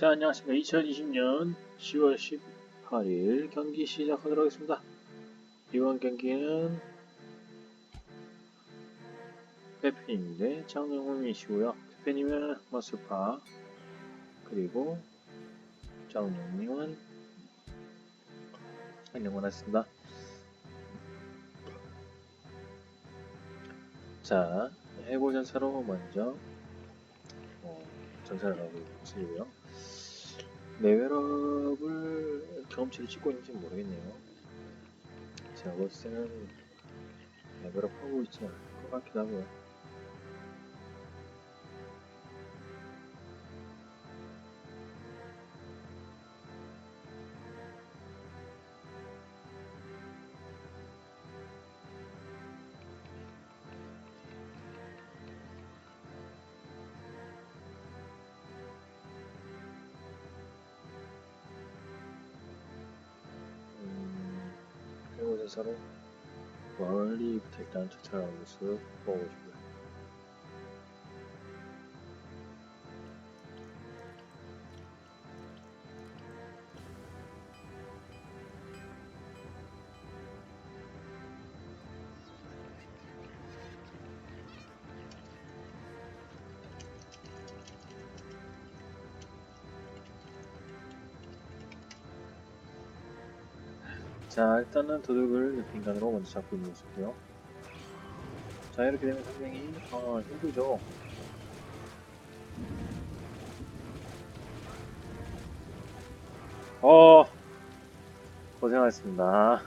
자, 안녕하십니까. 2020년 10월 18일 경기 시작하도록 하겠습니다. 이번 경기는 페페님 대 장영훈이시고요. 페페님은 머스파 그리고 장영님은 안녕하셨습니다. 자, 해고 전사로 먼저 어, 전사를 하고 있으고요. 레벨업을 경험치를 찍고 있는지 모르겠네요. 제가 봤을 때는 레벨업 하고 있지 않을 것 같기도 하고요. 해고 전사로 멀리부터 일단 추천하는 모습 보고 싶고요. 자, 일단은 도둑을 lep인간으로 먼저 잡고 있는 모습이고요. 자, 이렇게 되면 상당히 어, 힘들죠. 어, 고생하셨습니다.